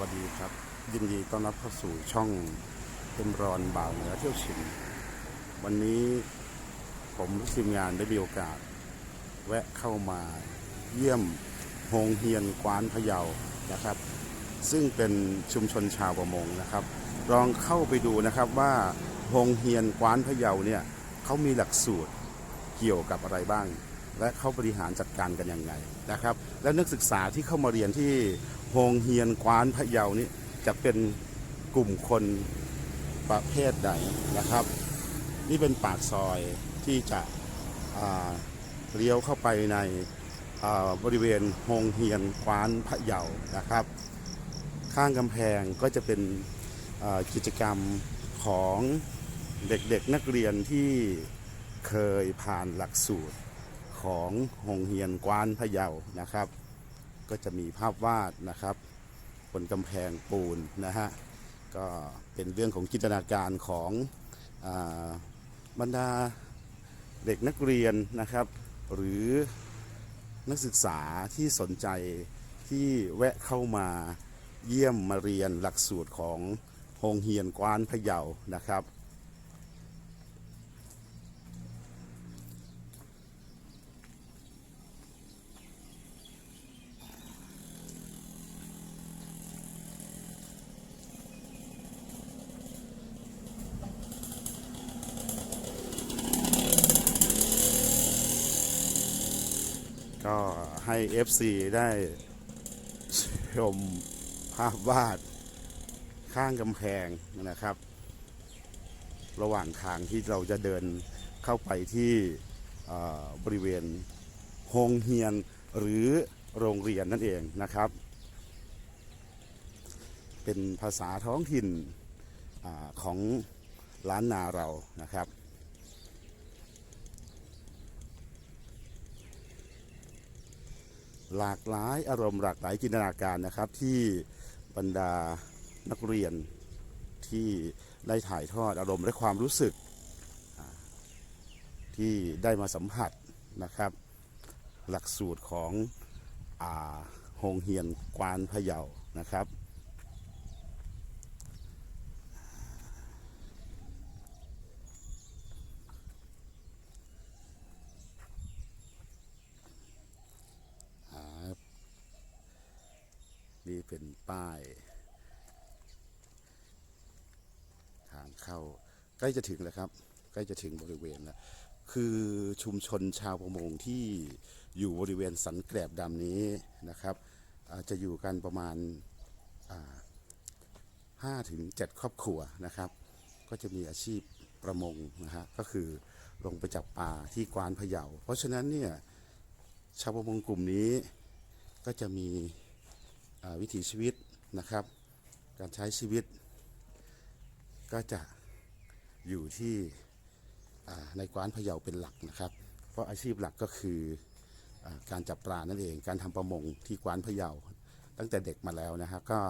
วัสดีครับ ยินดีต้อนรับเข้าสู่ช่องเป็นรอนบ่าวเหนือเที่ยวชิม วันนี้ผมทีมงานได้มีโอกาส แวะเข้ามาเยี่ยมโฮงเฮียนกวานพะเยานะครับ ซึ่งเป็นชุมชนชาวประมงนะครับ ลองเข้าไปดูนะครับว่าโฮงเฮียนกวานพะเยาเนี่ยเขามีหลักสูตรเกี่ยวกับอะไรบ้าง และเขาบริหารจัดการกันยังไงนะครับ และนักศึกษาที่เข้ามาเรียนที่ โฮงเฮียนกวานพะเยานี่จะเป็นกลุ่มคนประเภทใดนะครับ นี่เป็นปากซอยที่จะเลี้ยวเข้าไปในบริเวณโฮงเฮียนกวานพะเยานะครับ ข้างกำแพงก็จะเป็นกิจกรรมของเด็กๆนักเรียนที่เคยผ่านหลักสูตรของโรงเรียนกวานพะเยานะครับ ก็จะมีภาพวาดนะครับบนกำแพงปูนนะฮะก็เป็นเรื่องของจินตนาการของอบรรดาเด็กนักเรียนนะครับ หรือนักศึกษาที่สนใจที่แวะเข้ามาเยี่ยมมาเรียนหลักสูตรของโรงเรียนกวานพะเยานะครับ ก็ให้ FC ได้ชมภาพวาดข้างกำแพงนะครับ ระหว่างทางที่เราจะเดินเข้าไปที่บริเวณโฮงเฮียนหรือโรงเรียนนั่นเองนะครับ เป็นภาษาท้องถิ่นอของล้านนาเรานะครับ หลากหลายอารมณ์หลากหลายจินตนาการนะครับ ที่บรรดานักเรียนที่ได้ถ่ายทอดอารมณ์และความรู้สึก ที่ได้มาสัมผัสนะครับ หลักสูตรของอาโฮงเฮียนกวานพะเยานะครับ นี่เป็นป้าย ทางเข้า ใกล้จะถึงแล้วครับ ใกล้จะถึงบริเวณแล้วคือชุมชนชาวประมงที่อยู่บริเวณสันแกลบดำนี้นะครับอาจะอยู่กันประมาณห้าถึงเจ็ดครอบครัวนะครับ ก็จะมีอาชีพประมงนะฮะก็คือลงไปจับปลาที่กวานพะเยา เพราะฉะนั้นเนี่ยชาวประมงกลุ่มนี้ก็จะมี วิถีชีวิตนะครับ การใช้ชีวิต ก็จะอยู่ที่ในกวานพะเยาเป็นหลักนะครับ เพราะอาชีพหลักก็คืออการจับปลานั่นเอง การทำประมงที่กวานพะเยาตั้งแต่เด็กมาแล้วนะครับก็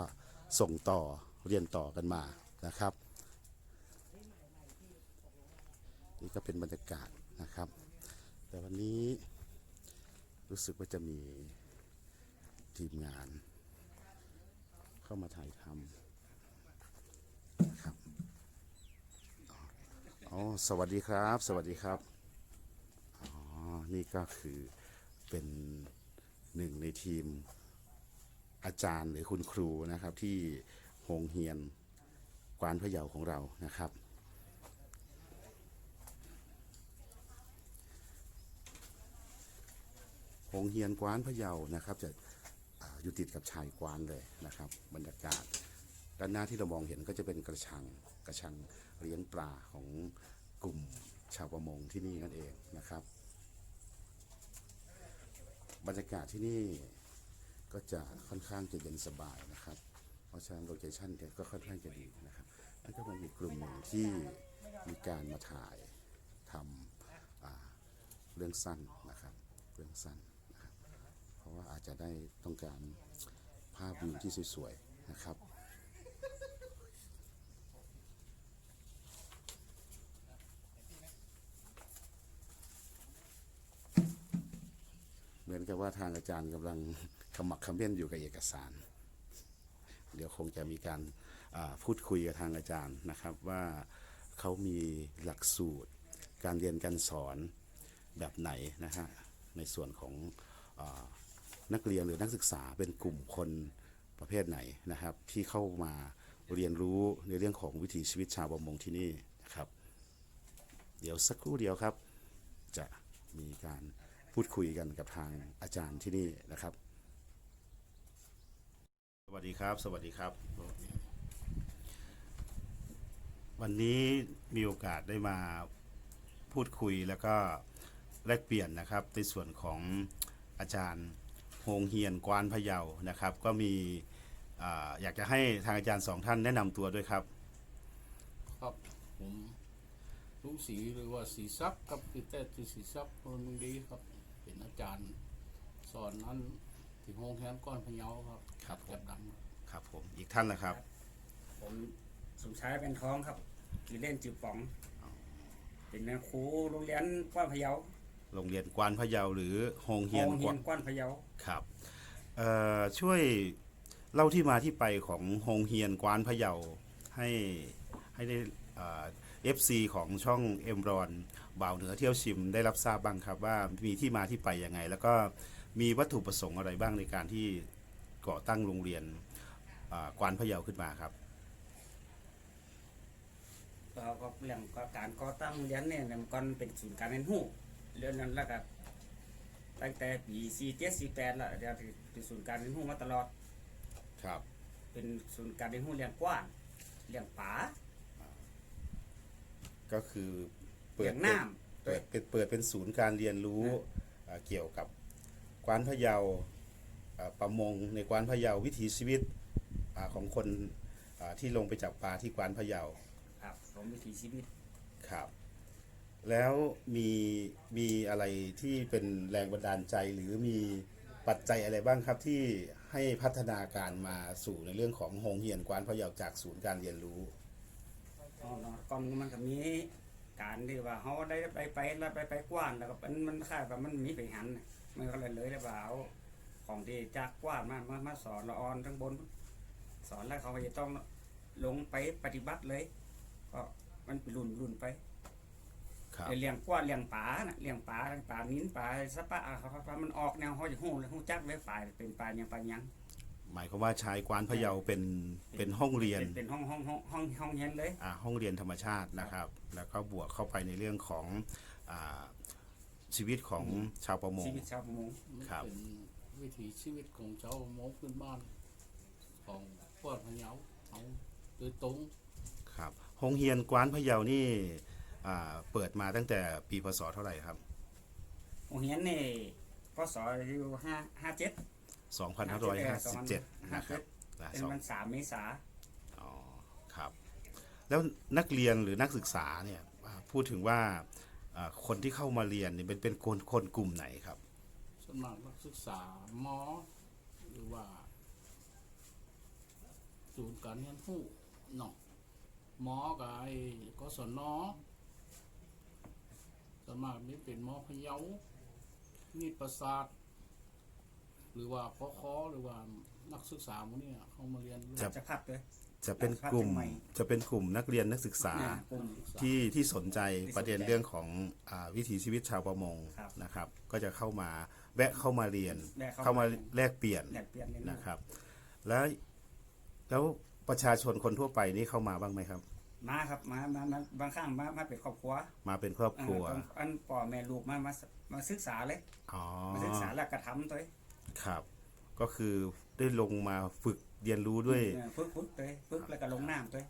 ส่งต่อเรียนต่อกันมานะครับ นี่ก็เป็นบรรยากาศนะครับ แต่วันนี้รู้สึกว่าจะมีทีมงาน เข้ามาถ่ายทำนะครับอ๋อสวัสดีครับ สวัสดีครับอ๋อนี่ก็คือเป็นหนึ่งในทีมอาจารย์หรือคุณครูนะครับที่โฮงเฮียนกวานพะเยาของเรานะครับโฮงเฮียนกวานพะเยานะครับจะ อยู่ติดกับชายกวานเลยนะครับ บรรยากาศ ด้านหน้าที่เรามองเห็นก็จะเป็นกระชังกระชังเลี้ยงปลาของกลุ่มชาวประมงที่นี่นั่นเองนะครับ บรรยากาศที่นี่ก็จะค่อนข้างจะเย็นสบายนะครับ เพราะฉะนั้นโลเคชั่นเนี่ยก็ค่อนข้างจะดีนะครับนั่นก็เป็นอีกกลุ่มหนึ่งที่มีการมาถ่ายทำเรื่องสั้นนะครับ เรื่องสั้น เพราะว่าอาจจะได้ต้องการภาพวิวที่สวยๆนะครับเหมือนกับว่าทางอาจารย์กำลังขมักเขม้นอยู่กับเอกสาร เดี๋ยวคงจะมีการพูดคุยกับทางอาจารย์นะครับว่าเขามีหลักสูตร การเรียนการสอนแบบไหนนะฮะในส่วนของอ นักเรียนหรือนักศึกษาเป็นกลุ่มคนประเภทไหนนะครับ ที่เข้ามาเรียนรู้ในเรื่องของวิถีชีวิตชาวประมงที่นี่นะครับ เดี๋ยวสักครู่เดียวครับ จะมีการพูดคุยกันกับทางอาจารย์ที่นี่นะครับ สวัสดีครับ สวัสดีครับ วันนี้มีโอกาสได้มาพูดคุยแล้วก็แลกเปลี่ยนนะครับในส่วนของอาจารย์ โฮงเฮียนกวานพะเยานะครับ ก็มีอาอยากจะให้ทางอาจารย์สองท่านแนะนำตัวด้วยครับ ครับผมลุงศรีหรือว่าศรีทรัพย์ครับคือแต่ที่ศรีทรัพย์คนดีครับ เป็นอาจารย์สอนนั้นที่โรงแรมก้อนพะเยาครับครับผมจับดำครับครับผมอีกท่านละครับ ผมสมชายเป็นท้องครับชื่อเล่นจือป๋อง เป็นแม่ครูโรงเรียนกว้านพะเยา โรงเรียนกวานพะเยาหรือโฮงโรเฮียนงกเรีวายนนกว้านพะเยาครับเอ่อช่วยเล่าที่มาที่ไปของโฮงเฮียนกวานพะเยาให้ให้ได้เอฟซีของช่องเอ็มรอนบ่าวเหนือเที่ยวชิมได้รับทราบบ้างครับว่ามีที่มาที่ไปยังไง แล้วก็มีวัตถุประสงค์อะไรบ้างในการที่ก่อตั้งโรงเรียนอ่ากวานพะเยาขึ้นมาครับก็ก็เรื่องก็การก่อตั้งโรงเรียนเนี่ยมันก่อนเป็นศูนย์การเรียนรู้ เรื่องนั้นแล้วก็ตั้งแต่ปี47 48แล้วเดี๋ยวเป็นศูนย์การเรียนรู้มาตลอด ครับเป็นศูนย์การเรียนรู้เลี้ยงกว้านเลี้ยงป่าก็คือเปิเลี้ดยงเป็นน้ำเปิดเป็นเปิดเป็นศูนย์การเรียนรู้อ่าเกี่ยวกับกวานพะเยาอ่าประมงในกวานพะเยาวิถีชีวิตอ่าของคนอ่าที่ลงไปจับปลาที่กวานพะเยาครับผมวิถีชีวิต ครับ แล้วมีมีอะไรที่เป็นแรงบันดาลใจหรือมีปัจจัยอะไรบ้างครับที่ให้พัฒนาการมาสู่ในเรื่องของโฮงเฮียนกวานพะเยาจากศูนย์การเรียนรู้ก่อนก่อนมันก็มีการที่ว่าเขาได้ไปไปแล้วไปไปกว้านแล้วก็มันมันค่ายว่ามันมีไปหันน่ะมันก็เลยเลยได้ว่าเอาของที่จากกว้านมามามาสอนละออนทั้งบน สอนแล้วเขาก็จะต้องลงไปปฏิบัติเลยก็มันเป็นรุ่นรุ่นไป ครับเลี้ยงกว้านเลี้ยงป่าน่ะเลี้ยงป่าป่านิ้นป่าสะปะอะเขาเขามันออกแนวเขาจะหู้เลยหู้จักเลยป่าเป็นป่ายังป่ายังหมายความว่าชายกวานพะเยาเป็นเป็นห้องเรียนเป็นเป็นห้องห้องห้องห้องห้องเรียนเลยอ่าห้องเรียนธรรมชาตินะครับ แล้วก็บวกเข้าไปในเรื่องของอาชีวิตของชาวประมงชีวิตชาวประมงมันครับเป็นวิถีชีวิตของชาวมงพื้นบ้านของก้อนพะเยาเอาโดยตรงครับโรงเรียนกวานพะเยานี่อ่า เปิดมาตั้งแต่ปีพศเท่าไหร่ครับโรงเรียนนี่พศอยู่ห้าห้าเจ็ด2557นะครับนะเป็นสองวันสามเมษาอ๋อครับ แล้วนักเรียนหรือนักศึกษาเนี่ยอ่าพูดถึงว่าอ่าคนที่เข้ามาเรียนเนี่ยเป็นเป็นคนคนกลุ่มไหนครับส่วนมากนักศึกษาหมอหรือว่าศูนย์การเรียนรู้เนาะหมอกับไอ้กศน ส่วนมากนี่เป็นหมอพะเยานี่ประสาท หรือว่าพอคอหรือว่านักศึกษาพวกเนี้เขามาเรียนรู้ครับ จะพัดเลย จะเป็นกลุ่มครับจะเป็นกลุ่มนักเรียนนักศึกษา อ่ากลุ่ม ที่ที่สนใจที่สนใจประเด็นเรื่องของอาวิถีชีวิตชาวประมงครับนะครับ ก็จะเข้ามาแวะเข้ามาเรียนแวะเข้าเข้ามาแลกเปลี่ยนแลกเปลี่ยนเรียนรู้นะครับ แล้วแล้วประชาชนคนทั่วไปนี่เข้ามาบ้างไหมครับ มาครับมามามาบางครั้งมามาเป็นครอบครัวมาเป็นครอบครัวเอออันพ่อแม่ลูกมามามาศึกษาเลย อ๋อ มาศึกษาแล้วกระทำตัวเองครับ ก็คือได้ลงมาฝึกเรียนรู้ด้วย เออฝึกฝึกตัวเองฝึกแล้วก็ลงน้ำตัวเอง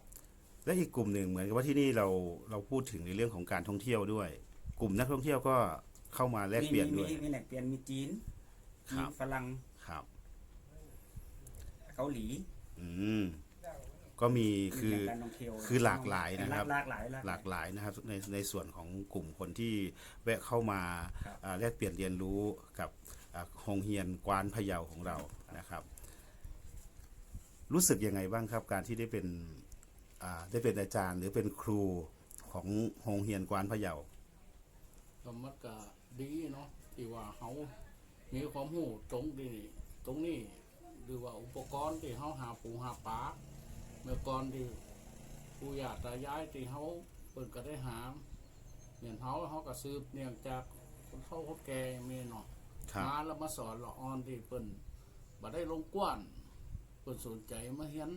และอีกกลุ่มหนึ่งเหมือนกับว่าที่นี่เราเราพูดถึงในเรื่องของการท่องเที่ยวด้วย กลุ่มนักท่องเที่ยวก็เข้ามาแลกเปลี่ยนมีด้วย มีมีแลกเปลี่ยนมีจีนครัมีบ ฝรั่งครับ เกาหลี อืม ก็มีคือมีการท่งเที่ยวคือหลากหลายนะครับ หลากหลายหลากหลายนะครับในในส่วนของกลุ่มคนที่แวะเข้ามาครับอ่าแลกเปลี่ยนเรียนรู้กับอ่าโฮงเฮียนกวานพะเยาของเรานะครับ รู้สึกยังไงบ้างครับ การที่ได้เป็นอ่าได้เป็นอาจารย์ หรือเป็นครูของโฮงเฮียนกวานพะเยาก็มันก็ดีเนาะที่ว่าเขามีความรู้ตรงนี้ตรงนี้หรือว่าอุปกรณ์ที่เฮาหาปูหาปลา เมื่อก่อนที่ปู่ย่าตายายที่เฮาเปิ่นก็ได้หาเหมือนเฮาเฮาก็สืบเนื่องจากคนเฒ่าคนแก่มีเนาะครับมาแล้วมาสอนละออนที่เปิ้นบ่ได้ลงกว้านเปิ้นสนใจมาเรียน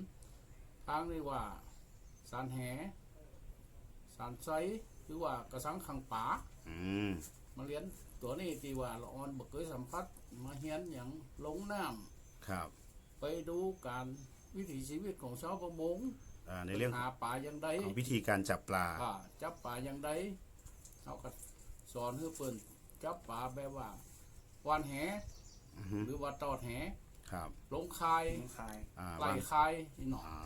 ทางนี้ว่าสารแหสารไซหรือว่ากระสังขังป่าอืมมาเรียนตัวนี้ที่ว่าละออนบ่เคยสัมผัสมาเรียนอย่างลงน้ำครับ ไปดูการ วิถีชีวิตของชาวประมงอ่าในเรื่องหาปลาอย่างใดของวิธีการจับปลาอ่าจับปลาอย่างใดเขาก็สอนให้เปิ้นจับปลาแบบว่าว่านแหอือฮึหรือว่าตอดแหครับลงคายลงคายอ่าไล่วางคายนี่หน่อยอ๋อ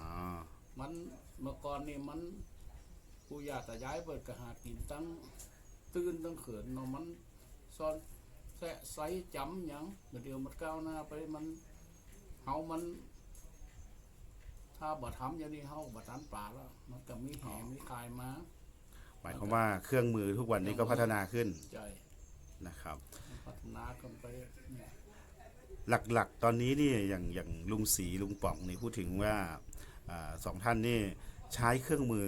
มันเมื่อก่อนนี่มันผู้ย่าตายายเปิดกระหากินตั้งตื่นตั้งเขินเนาะมันซ่อนแสะไซจำหยังเดี๋ยวมันก้าวหน้าไปมันเฮามัน ถ้าบ่ทำอย่างนี้เฮาบ่ทันป่าแล้ว มันก็มีแหมีคายมาหมายความว่าเครื่องมือทุกวันนี้ก็พัฒนาขึ้นใจนะครับ พัฒนากันไปเนี่ยหลักๆ ตอนนี้นี่อย่างอย่างลุงศรีลุงป๋องนี่พูดถึงว่าอาสองท่านนี่ใช้เครื่องมือ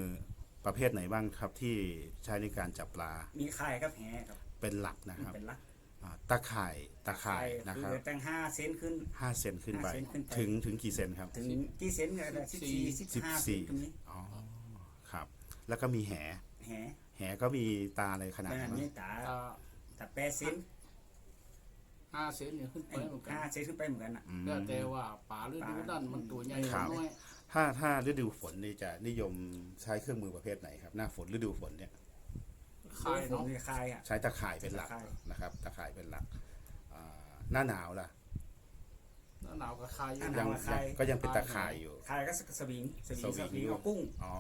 ประเภทไหนบ้างครับที่ใช้ในการจับปลา มีคายกับแหครับ เป็นหลักนะครับเป็นหลัก อ่าตะข่ายตะข่ายนะคืครับอตั้งห้าเซนขึ้น ห้าเซนขึ้นไป ห้าเซนขึ้นไป ถึงถึงกี่เซนครับถึงกี่เซนก็ได้สิบสี่สิบสิบห้าสี่ตรงนี้อ๋อครับ แล้วก็มีแห แหแหก็มีตาอะไรขนาดขนานั้ดนนี้ตาถ้าตาแปดเซนห้าเซนเนี่ยขึ้นไปเหมือนกัห้านเซนขึ้นไปเหมือนกันอะ อืม แล้วแต่ว่าป่าฤดูนั่นมันตัวใหญ่ครับน้อยถ้าถ้าฤดูฝนนี่จะนิยมใช้เครื่องมือประเภทไหนครับ หน้าฝนฤดูฝนเนี่ย คายผมเนาะมีคายอะ ใช้ตะข่ายเป็นหลักตะข่าย นะครับ ตะข่ายเป็นหลักอ่าหน้าหนาวล่ะหน้าหนาวก็คายอหน้ายู่หนาวยังยังก็ยังเป็นตะข่ายอยู่ คายก็สวิงสวิงสสวิง วิงด้วยกับกุ้ง อ๋อ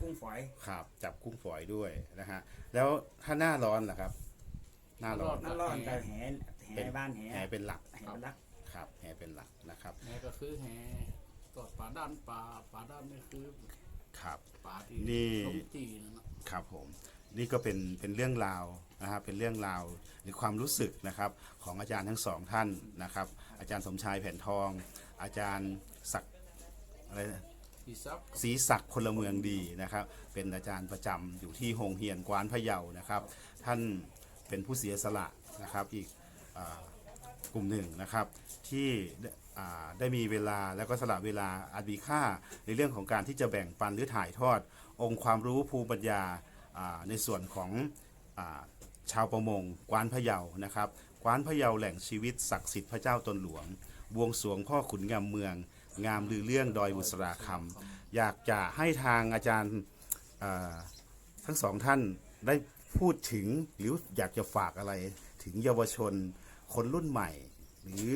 กุ้งฝอย ครับจับกุ้งฝอยด้วยนะฮะแล้วถ้าหน้าร้อนล่ะครับ หน้าร้อนนั่นรอดแต่แหแหเป็นบ้านแหแหเป็นหลักแหเป็นหลัก ครับแหเป็นหลักนะครับแหก็คือแหตอดป่าด้านป่าป่าด้านนี่คือครับ ป่าที่นี่ลงจีนั่นน่ะครับผม นี่ก็เป็นเป็นเรื่องราวนะครับเป็นเรื่องราวหรือความรู้สึกนะครับของอาจารย์ทั้งสองท่านนะครับ อาจารย์สมชายแผ่นทอง อาจารย์ศักดิ์อะไรนะที่ซับศรีศักดิ์พลเมืองดีนะครับ เป็นอาจารย์ประจำอยู่ที่โฮงเฮียนกวานพะเยานะครับ ท่านเป็นผู้เสียสละนะครับอีกอากลุ่มหนึ่งนะครับที่ได้อ่าได้มีเวลาแล้วก็สละเวลาอันมีค่าในเรื่องของการที่จะแบ่งปันหรือถ่ายทอด องค์ความรู้ภูมิปัญญาอ่า ในส่วนของอชาวประมงกวานพะเยานะครับกวานพะเยาแหล่งชีวิตศักดิ์สิทธิ์พระเจ้าตนหลวง บวงสรวงพ่อขุนงามเมือง งามลือเรื่องดอยบุษราคำอยากจะให้ทางอาจารย์ทั้งสองท่านได้พูดถึงหรืออยากจะฝากอะไร ถึงเยาวชนคนรุ่นใหม่ หรือ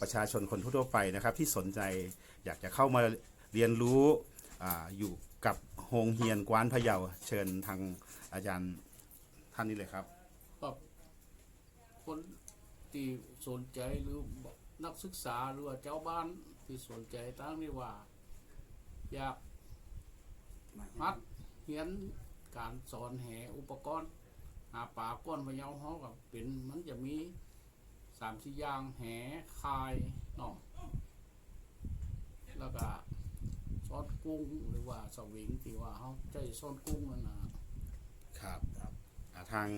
ประชาชนคนทั่วไปนะครับที่สนใจอยากจะเข้ามาเรียนรู้ออยู่ กับโฮงเฮียนกวานพะเยาเชิญทางอาจารย์ท่านนี้เลยครับ ก็คนที่สนใจหรือนักศึกษาหรือว่าเจ้าบ้านที่สนใจตั้งนี่ว่า อยากฮัดเรียนการสอนแห่อุปกรณ์ หาปลาก้อนพะเยาเขากับเป็นมันจะมีสามสี่อย่างแหคายเนาะแล้วก็ ซ่อนกุ้งหรือว่าสวิงที่ว่าเขาใช้ซ่อนกุ้งนั่นนะครับอ่าทาง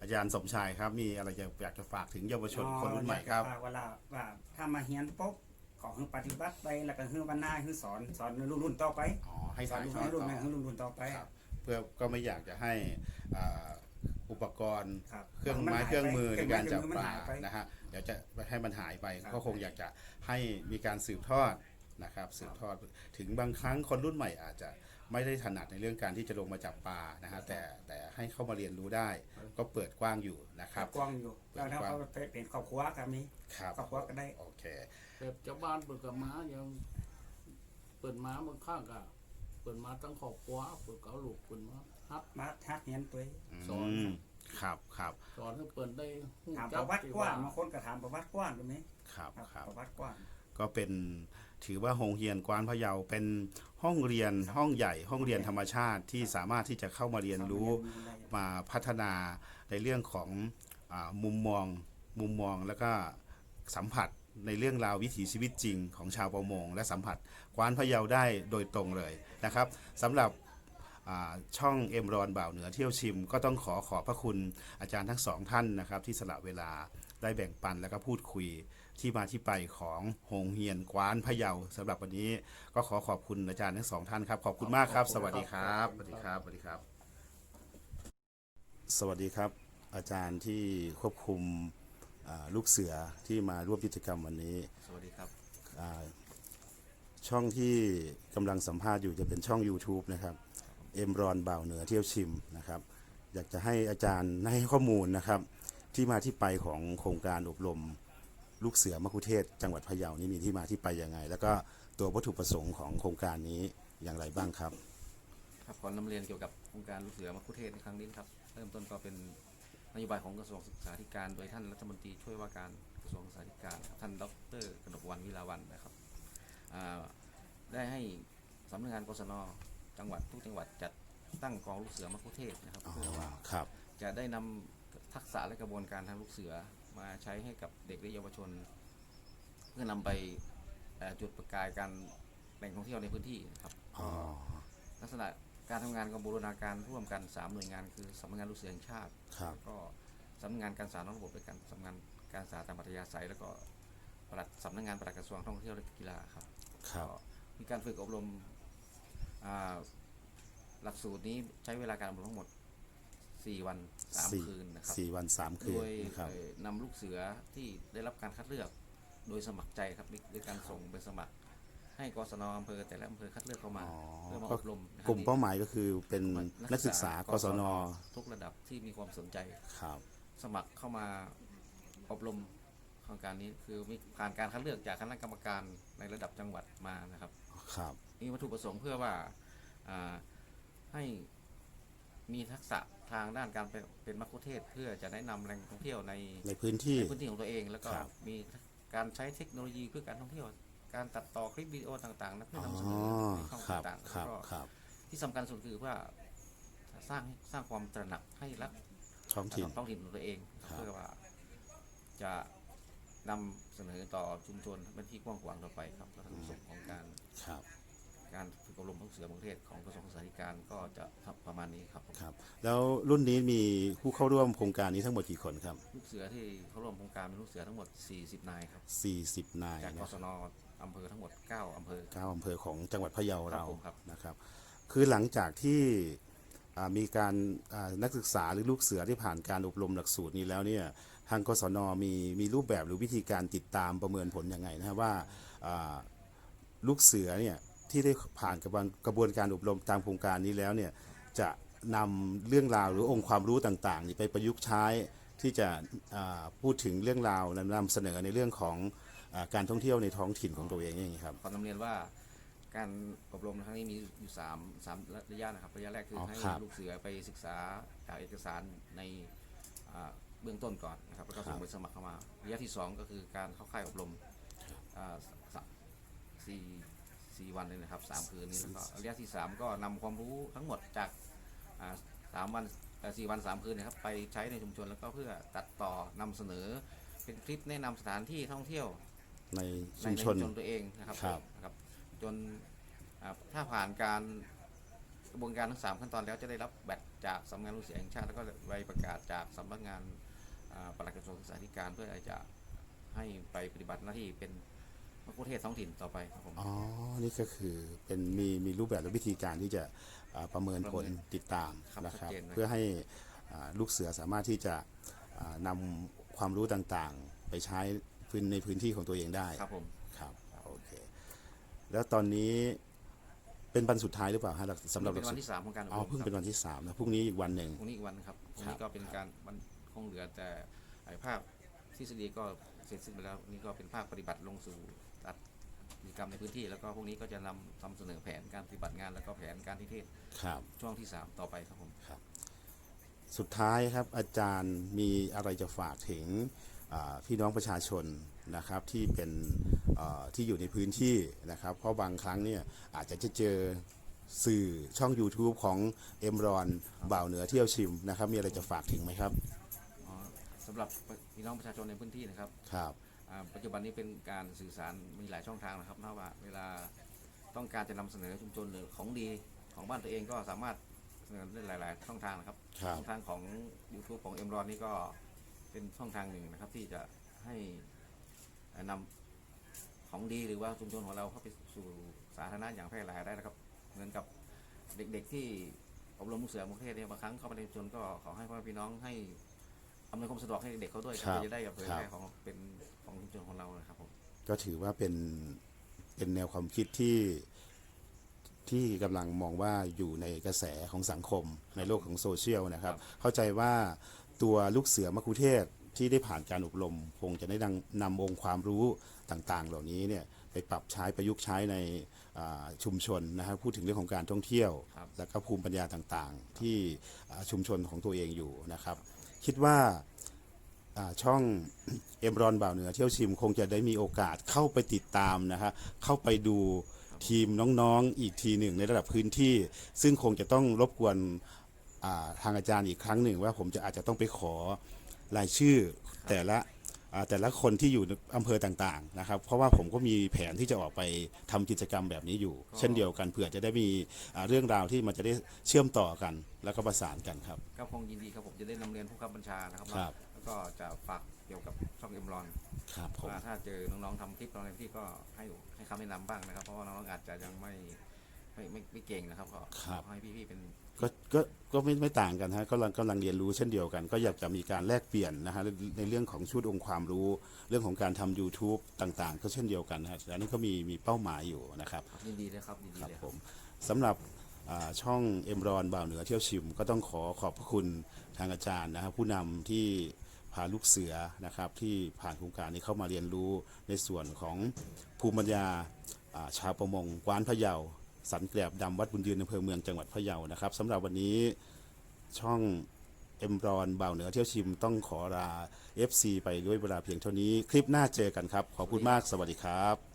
อาจารย์สมชายครับ มีอะไรจะอยากจะฝากถึงเยาวชนคนรุ่นใหม่ครับ เวลาว่าถ้ามาเฮียนปุ๊บขอให้ปฏิบัติไปแล้วก็ให้วันหน้าให้สอนสอนรุ่นรุ่นต่อไปอ๋อให้สอนถ่ายรุ่นทอดให้รุ่นต่อให้รุ่นรุ่นต่อไปครับเพื่อก็ไม่อยากจะให้อ่าอุปกรณ์ครับเครื่องไม้นหายเครื่องมือไปในการจับเคปองลาไม้เครื่องมือมันหยไปนะฮะเดี๋ยวจะให้มันหายไปครับก็คงอยากจะให้มีการสืบทอด นะครับสืบทอดถึงบางครั้งคนรุ่นใหม่อาจจะไม่ได้ถนัดในเรื่องการที่จะลงมาจับปลานะฮะแต่แต่ให้เข้ามาเรียนรู้ได้ ก็เปิดกว้างอยู่นะครับกว้างอยู่แล้วถ้าเขาเป็นครอบครัวก็มีครับครอบครัวก็ได้โอเคแบบเจ้าบ้านเปิดกับม้ายังเปิดม้าบางข้างก็เปิดม้าตั้งขอบครัวเปิดเกาลูกเปิดม้าฮัดมาทักเฮียนตัวเองสอนมครับครับสอนให้เปิดได้หูถามปจัระวัติที่กว้างบางคนก็ถามประวัติกว้างตรงนี้ครับครับประวัติกว้างก็เป็น ถือว่าโรงเรียนกวานพะเยาเป็นห้องเรียนห้องใหญ่ ห้องเรียนธรรมชาติที่สามารถที่จะเข้ามาเรียนรู้มาพัฒนาในเรื่องของอมุมมอง มุมมองแล้วก็สัมผัสในเรื่องราววิถีชีวิตจริงของชาวประมง และสัมผัสกวานพะเยาได้โดยตรงเลยนะครับสำหรับช่องเอ็มรอนบ่าวเหนือเที่ยวชิม ก็ต้องขอขอบพระคุณอาจารย์ทั้งสองท่านนะครับ ที่สละเวลาได้แบ่งปันแล้วก็พูดคุย ที่มาที่ไปของโฮงเฮียนกวานพะเยาสำหรับวันนี้ก็ขอขอบคุณอาจารย์ทั้งสองท่านครับ ขอบคุณมากครับ สวัสดีครับสวัสดีครับสวัสดีครับ สวัสดีครับ อาจารย์ที่ควบคุมอ่าลูกเสือที่มาร่วมกิจกรรมวันนี้ สวัสดีครับ อ่าช่องที่กำลังสัมภาษณ์อยู่จะเป็นช่อง YouTube นะครับเอ็มรอนบ่าวเหนือเที่ยวชิมนะครับ อยากจะให้อาจารย์ให้ข้อมูลนะครับ ที่มาที่ไปของโครงการอบรม ลูกเสือมะคุเทศ จังหวัดพะเยานี่มีที่มาที่ไปยังไง แล้วก็ตัววัตถุประสงค์ของโครงการนี้อย่างไรบ้างครับ ครับขอนำเรียนเกี่ยวกับโครงการลูกเสือมะคุเทศในครั้งนี้นะครับ เริ่มต้นก็เป็นนโยบายของกระทรวงศึกษาธิการ โดยท่านรัฐมนตรีช่วยว่าการกระทรวงศึกษาธิการครับท่านดรกนกวันวิลาวันนะครับอ่าได้ให้สำนักงานกศนจังหวัดทุกจังหวัดจัดตั้งกองลูกเสือมะคุเทศนะครับอ๋อเพื่อว่าครับจะได้นำทักษะและกระบวนการทางลูกเสือ มาใช้ให้กับเด็กและเยาวชน เพื่อนำไปเอ่อจุดประกายการแหล่งท่องเที่ยวในพื้นที่นะครับอ๋อลักษณะการทำงานกับบูรณาการร่วมกัน 3 หน่วยงาน คือสำนักงานลูกเสือแห่งชาติครับแล้วก็สำนักงานการศึกษานอกระบบด้วยกันสำนักงานการศึกษาตามปัทยาศัยแล้วก็ปลัดสำนักงานปลัดกระทรวงท่องเที่ยวและกีฬาครับครับก็มีการฝึกอบรมอ่าหลักสูตรนี้ใช้เวลาการอบรมทั้งหมด 4วันสี่3คืนนะครับสี่วันสามคืโดนยนะครับเอ่อนำลูกเสือที่ได้รับการคัดเลือก โดยสมัครใจครับโดยการส่งไปสมัคร ให้กศนอำเภอแต่ละอำเภอคัดเลือกเข้ามาอ๋อเพื่อมาก็อบรมนะคบกลุ่มเป้าหมายก็คือเป็นนักศึกษากศนทุกระดับที่มีความสนใจครับ สมัครเข้ามาอบรมโครงการนี้คือมีผ่านการคัดเลือกจากคณะกรรมการในระดับจังหวัดมานะครับ ครับมีวัตถุประสงค์เพื่อว่าอ่าให้ มีทักษะทางด้านการเป็นเป็นมัคคุเทศก์เพื่อจะแนะนำแหล่งท่องเที่ยวในในพื้นที่ในพื้นที่ของตัวเอง แล้วก็ครับมีการใช้เทคโนโลยีเพื่อการท่องเที่ยว การตัดต่อคลิปวิดีโอต่างๆนะเพื่ออ๋อนำเสนอในช่องครับต่างๆครัแล้วบก็ครับที่สำคัญสุดคือว่าสร้างสร้างความตระหนักให้รักท้องถิ่นท้องถิ่นของตัวเองครับเพื่อว่าจะนำเสนอต่อชุมชนเป็นที่กว้างขวางต่อไปครับวัตถุประสงค์ของการครับ การฝึกอบรมลูกเสือประเทศของกระทรวงศึกษาธิการก็จะทำประมาณนี้ครับผมครับ แล้วรุ่นนี้มีผู้เข้าร่วมโครงการนี้ทั้งหมดกี่คนครับลูกเสือที่เข้าร่วมโครงการเป็นลูกเสือทั้งหมด 40 นายครับ40 นายจากกนะศนอำเภอทั้งหมด 9อำเภอ เก้าอำเภอของจังหวัดพะเยาครับเราผมครับ นะครับ คือหลังจากที่อ่ามีการอ่านักศึกษาหรือลูกเสือที่ผ่านการอบรมหลักสูตรนี้แล้วเนี่ยทางกศนมีมีรูปแบบหรือวิธีการติดตามประเมินผลยังไงนะครับว่าอ่าลูกเสือเนี่ย ที่ได้ผ่านกระบวนกระบวนการอบรมตามโครงการนี้แล้วเนี่ยจะนำเรื่องราวหรือองค์ความรู้ต่างๆนี่ไปประยุกต์ใช้ที่จะพูดถึงเรื่องราวนำเสนอในเรื่องของอการท่องเที่ยวในท้องถิ่นของตัวเองอย่างนี้ครับขอนำเรียนว่าการอบรมครั้งนี้มีอยู่3ามสามระยะนะครับระยะแรกคืออให้ลูกเสือไปศึกษาจากเอกสารในเบื้องต้นก่อนนะครับแล้วก็ส่งไปสมัครเข้ามา ระยะที่ 2 ก็คือการเข้าค่ายอบรมอ่ สี่สี่วันเลยนะครับสามคืนนี้แล้วก็ระยะที่3ก็นำความรู้ทั้งหมดจากอ่าสามวันเอ่อสี่วันสามคืนนะครับไปใช้ในชุมชนแล้วก็เพื่อตัดต่อนำเสนอ เป็นคลิปแนะนำสถานที่ท่องเที่ยว ในในชุมในชนชุมชนตัวเองนะครับครับ นะครับ จนอ่าถ้าผ่านการกระบวนการทั้งสามขั้นตอนแล้วจะได้รับแบตจากสำนักงานลูกเสือแห่งชาติแล้วก็ใบประกาศจากสำนักงานอ่าปลัดกระทรวงศึกษาธิการเพื่อจะให้ไปปฏิบัติหน้าที่เป็น มะกุเทศท้องถิ่นต่อไปครับผม อ๋อ นี่ก็คือเป็นมีมีรูปแบบและวิธีการที่จะอ่าประเมินผลประเมินติดตามครับนะครับ ชัดเจนนะเพื่อให้อ่าลูกเสือสามารถที่จะอ่านำความรู้ต่างๆ ไปใช้พื้นในพื้นที่ของตัวเองได้ครับผม ครับโอเคแล้วตอนนี้เป็นวันสุดท้ายหรือเปล่าฮะสำหรับหเป็ลันกวัสูนตรที่สามของการอบอ๋อรมเพิ่งครับเป็นวันที่สามนะพรุ่งนี้อีกวันหนึ่ง พรุ่งนี้อีกวันครับพรุ่งครันี้บก็เป็นการวันคงเหลือแต่ไอ้ภาคทฤษฎีก็เสร็จสิ้นไปแล้วนี่ก็เป็นภาคปฏิบัติลงสู่ตัด กิจกรรมในพื้นที่แล้วก็พรุ่งนี้ก็จะนำทำเสนอแผนการปฏิบัติงานแล้วก็แผนการที่เทศครับช่วงที่ 3 ต่อไปครับผมสุดท้ายครับอาจารย์มีอะไรจะฝากถึงอ่าพี่น้องประชาชนนะครับที่เป็นเอ่อที่อยู่ในพื้นที่นะครับ เพราะบางครั้งเนี่ยอาจจะเจอสื่อช่อง YouTube ของเอ็มรอนบ่าวเหนือเที่ยวชิมนะครับ มีอะไรจะฝากถึงไหมครับอ๋อสำหรับพี่น้องประชาชนในพื้นที่นะครับ ครับอ่า ปัจจุบันนี้เป็นการสื่อสารมีหลายช่องทางนะครับถ้าว่าเวลาต้องการจะนำเสนอชุมชนหรือของดีของบ้านตัวเองก็สามารถเสนอได้หลาย ๆ ช่องทางนะครับครับช่องทางของ YouTube ของเอ็มรอนนี่ก็เป็นช่องทางหนึ่งนะครับ ที่จะให้เอ่อนำของดีหรือว่าชุมชนของเราเข้าไปสู่สาธารณะอย่างแพร่หลายได้นะครับ เหมือนกับเด็ก ๆ ที่อบรมลูกเสือมุกเทศเนี่ยบางครั้งเข้าไปในชุมชนก็ขอให้พ่อแม่พี่น้องให้ อำนวยความสะดวกให้เด็กเขาด้วยครับจะได้แบบเผยครับแพร่ของเป็นของชุมชนของเรานะครับผมก็ถือว่าเป็นเป็นแนวความคิดที่ที่กำลังมองว่าอยู่ในกระแสของสังคมในโลกของโซเชียลนะครับ เข้าใจว่าตัวลูกเสือมะคุเทศที่ได้ผ่านการอบรม คงจะได้นำนำองค์ความรู้ต่างๆ เหล่านี้เนี่ยไปปรับใช้ประยุกต์ใช้ในอ่าชุมชนนะครับพูดถึงเรื่องของการท่องเที่ยวครับและก็ภูมิปัญญาต่างๆ ที่อ่าชุมชนของตัวเองอยู่นะครับ คิดว่าช่องเอ็มรอนบ่าวเหนือเที่ยวชิมคงจะได้มีโอกาสเข้าไปติดตามนะฮะเข้าไปดูทีมน้องๆอีกทีหนึ่งในระดับพื้นที่ ซึ่งคงจะต้องรบกวนทางอาจารย์อีกครั้งหนึ่งว่าผมจะอาจจะต้องไปขอรายชื่อแต่ละ แต่ละคนที่อยู่ในอำเภอต่างๆนะครับเพราะว่าผมก็มีแผนที่จะออกไปทำกิจกรรมแบบนี้อยู่ เช่นเดียวกันเผื่อจะได้มีอ่าเรื่องราวที่มันจะได้เชื่อมต่อกัน แล้วก็ประสานกันครับก็คงยินดีครับผมจะได้นำเรียนผู้ขับบัญชานะครับครับแล้วก็จะฝากเกี่ยวกับช่องเอ็มรอนครับผมว่าถ้าเจอน้องๆทำคลิปอะไรที่ก็ให้ให้คำแนะนำบ้างนะครับ เพราะว่าน้องๆอาจจะยังไม่ ไม่ไม่ไม่เก่งนะครับก็ครับ ขอให้พี่ๆเป็น ก็ก็ก็ไม่ไม่ต่างกันฮะก็กำลังกำลังเรียนรู้เช่นเดียวกัน ก็อยากจะมีการแลกเปลี่ยนนะฮะในในเรื่องของชุดองค์ความรู้ เรื่องของการทำ YouTube ต่างๆ ก็เช่นเดียวกันนะฮะอันนี้ก็มีมีเป้าหมายอยู่นะครับยินดีเลยครับยินดีครับเลยผมสำหรับอ่าช่องเอ็มรอนบ่าวเหนือเที่ยวชิม ก็ต้องขอขอบพระคุณทางอาจารย์นะครับผู้นำที่พาลูกเสือนะครับที่ผ่านโครงการนี้เข้ามาเรียนรู้ในส่วนของภูมิปัญญาอ่าชาวประมงกวานพะเยา สันแกลบดำวัดบุญยืนอำเภอเมืองจังหวัดพะเยานะครับสำหรับวันนี้ช่องเอ็มรอนบ่าวเหนือเที่ยวชิมต้องขอลา FC ไปด้วยเวลาเพียงเท่านี้ คลิปหน้าเจอกันครับ ขอบคุณมากสวัสดีครับ